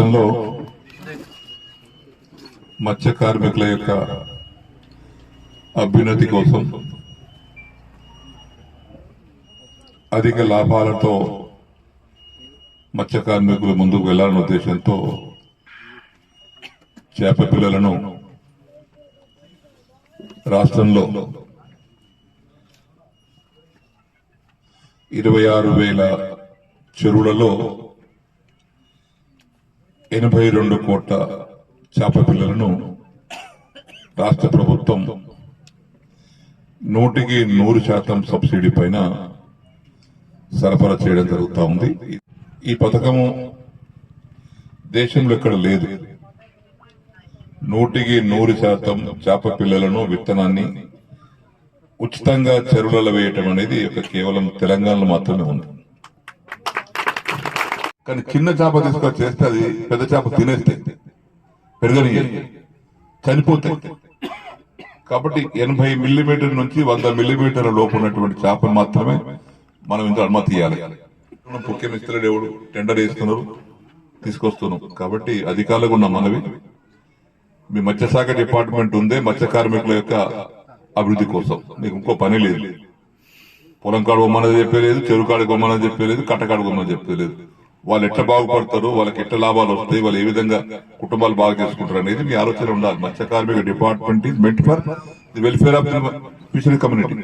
రాష్ట్రంలో మత్స్య కార్మికుల యొక్క అభ్యున్నతి కోసం అధిక లాభాలతో మత్స్య కార్మికులు ముందుకు వెళ్ళాలనే ఉద్దేశంతో చేప పిల్లలను రాష్ట్రంలో ఇరవై ఆరు వేల చెరువులలో ఎనభై రెండు కోట్ల చేప పిల్లలను రాష్ట్ర ప్రభుత్వం నూటికి నూరు శాతం సబ్సిడీ పైన సరఫరా చేయడం జరుగుతూ ఉంది. ఈ పథకము దేశంలో ఎక్కడ లేదు. నూటికి నూరు శాతం చేప పిల్లలను విత్తనాన్ని ఉచితంగా చెరువులలో వేయటం అనేది ఒక కేవలం తెలంగాణలో మాత్రమే ఉంది. కానీ చిన్న చేప తీసుకొని చేస్తే అది పెద్ద చేప తినేస్తే పెరగని చనిపోతాయి కాబట్టి ఎనభై మిల్లీమీటర్ నుంచి వంద మిల్లీమీటర్ల లోపు ఉన్నటువంటి చేపను మాత్రమే మనం ఇంత అనుమతి ఇవ్వాలి ముఖ్య మిస్త్రుడు ఎవడు టెండర్ వేస్తున్నారు తీసుకొస్తున్నాం. కాబట్టి అధికారులకు ఉన్న మనవి మీ మత్స్యశాఖ డిపార్ట్మెంట్ ఉందే మత్స్య కార్మికుల యొక్క అభివృద్ధి కోసం. మీకు ఇంకో పని లేదు. పొలం కాడు కొమ్మని చెప్పలేదు చెరువు కాడు చెప్పలేదు కట్టకాడు కొమ్మని చెప్పలేదు. వాళ్ళు ఎట్లా బాగుపడతారు వాళ్ళకి ఎట్లా లాభాలు వస్తాయి వాళ్ళు ఏ విధంగా కుటుంబాలు బాగా చేసుకుంటారు అనేది మీ ఆలోచన ఉండాలి. మత్స్య కార్మిక department is meant for the welfare of the fishery community.